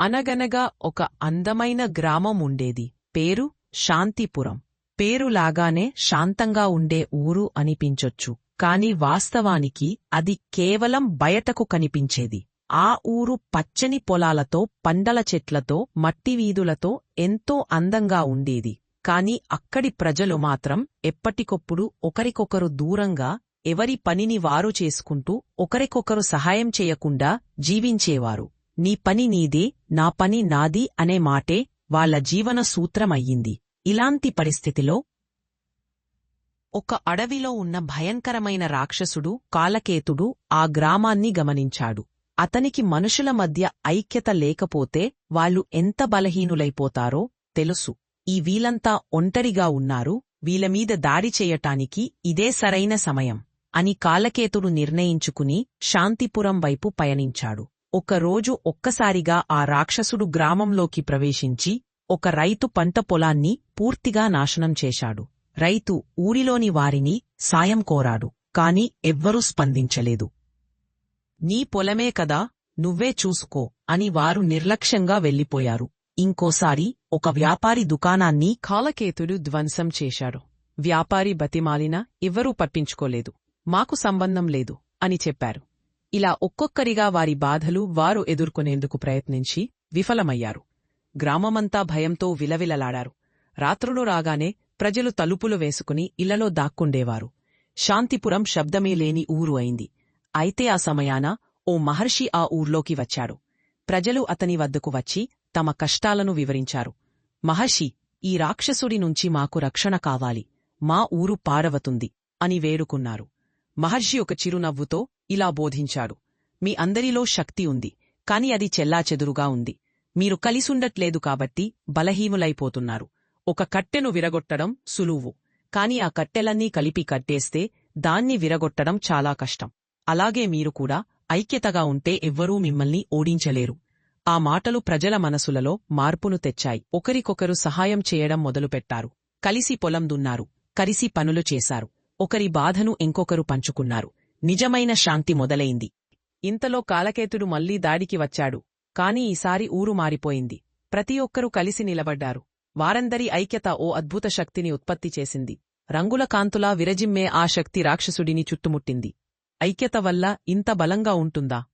అనగనగా ఒక అందమైన గ్రామం ఉండేది. పేరు శాంతిపురం. పేరులాగానే శాంతంగా ఉండే ఊరు అనిపించొచ్చు. కాని వాస్తవానికి అది కేవలం బయటకు కనిపించేది. ఆ ఊరు పచ్చని పొలాలతో పండల చెట్లతో మట్టి వీధులతో ఎంతో అందంగా ఉండేది. కాని అక్కడి ప్రజలు మాత్రం ఎప్పటికొప్పుడు ఒకరికొకరు దూరంగా ఎవరి పనిని వారు చేసుకుంటూ ఒకరికొకరు సహాయం చేయకుండా జీవించేవారు. నీ పని నీదే నా పని నాది అనే మాటే వాళ్ళ జీవన సూత్రమయ్యింది. ఇలాంటి పరిస్థితిలో ఒక అడవిలో ఉన్న భయంకరమైన రాక్షసుడు కాలకేతుడు ఆ గ్రామాన్ని గమనించాడు. అతనికి మనుషుల మధ్య ఐక్యత లేకపోతే వాళ్ళు ఎంత బలహీనులైపోతారో తెలుసు. ఈ వీలంతా ఒంటరిగా ఉన్నారు. వీలమీద దాడి చేయటానికి ఇదే సరైన సమయం అని కాలకేతుడు నిర్ణయించుకుని శాంతిపురం వైపు పయనించాడు. ఒకరోజు ఒక్కసారిగా ఆ రాక్షసుడు గ్రామంలోకి ప్రవేశించి ఒక రైతు పంట పొలాన్ని పూర్తిగా నాశనం చేశాడు. రైతు ఊరిలోని వారిని సాయం కోరాడు కాని ఎవ్వరూ స్పందించలేదు. నీ పొలమే కదా నువ్వే చూసుకో అని వారు నిర్లక్ష్యంగా వెళ్ళిపోయారు ఇంకోసారి ఒక వ్యాపారి దుకాణాన్ని కాలకేతుడు ధ్వంసం చేశాడు. వ్యాపారి బతిమాలినా ఎవ్వరూ పట్టించుకోలేదు. మాకు సంబంధం లేదు అని చెప్పారు. ఇలా ఒక్కొక్కరిగా వారి బాధలు వారు ఎదుర్కొనేందుకు ప్రయత్నించి విఫలమయ్యారు. గ్రామమంతా భయంతో విలవిలలాడారు. రాత్రులు రాగానే ప్రజలు తలుపులు వేసుకుని ఇళ్ళలో దాక్కుండేవారు. శాంతిపురం శబ్దమే లేని ఊరు అయింది. అయితే ఆ సమయాన ఓ మహర్షి ఆ ఊర్లోకి వచ్చాడు. ప్రజలు అతని వద్దకు వచ్చి తమ కష్టాలను వివరించారు. మహర్షి ఈ రాక్షసుడి నుంచి మాకు రక్షణ కావాలి. మా ఊరు పారవతుంది అని వేడుకున్నారు. మహర్షి ఒక చిరునవ్వుతో ఇలా బోధించాడు. మీ అందరిలో శక్తి ఉంది కాని అది చెల్లాచెదురుగా ఉంది. మీరు కలిసుండట్లేదు కాబట్టి బలహీనులైపోతున్నారు. ఒక కట్టెను విరగొట్టడం సులువు కాని ఆ కట్టెలన్నీ కలిపి కట్టేస్తే దాన్ని విరగొట్టడం చాలా కష్టం. అలాగే మీరు కూడా ఐక్యతగా ఉంటే ఎవ్వరూ మిమ్మల్ని ఓడించలేరు. ఆ మాటలు ప్రజల మనసులలో మార్పును తెచ్చాయి. ఒకరికొకరు సహాయం చేయడం మొదలుపెట్టారు. కలిసి పొలం దున్నారు కలిసి పనులు చేశారు. ఒకరి బాధను ఇంకొకరు పంచుకున్నారు. నిజమైన శాంతి మొదలైంది. ఇంతలో కాలకేతుడు మళ్ళీ దాడికి వచ్చాడు. కాని ఈసారి ఊరు మారిపోయింది. ప్రతి ఒక్కరూ కలిసి నిలబడ్డారు. వారందరి ఐక్యత ఓ అద్భుత శక్తిని ఉత్పత్తి చేసింది. రంగుల కాంతులా విరజిమ్మే ఆ శక్తి రాక్షసుడిని చుట్టుముట్టింది. ఐక్యత వల్ల ఇంత బలంగా ఉంటుందా?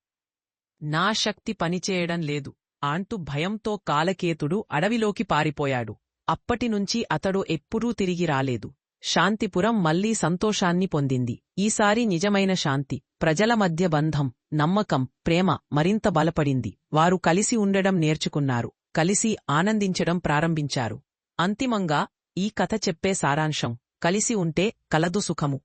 నా శక్తి పనిచేయడం లేదు. అంటూ భయంతో కాలకేతుడు అడవిలోకి పారిపోయాడు. అప్పటినుంచి అతడు ఎప్పుడూ తిరిగి రాలేదు. శాంతిపురం మళ్ళీ సంతోషాన్ని పొందింది. ఈసారి నిజమైన శాంతి ప్రజల మధ్య బంధం నమ్మకం ప్రేమ మరింత బలపడింది. వారు కలిసి ఉండడం నేర్చుకున్నారు కలిసి ఆనందించడం ప్రారంభించారు. అంతిమంగా ఈ కథ చెప్పే సారాంశం కలిసి ఉంటే కలదు సుఖము.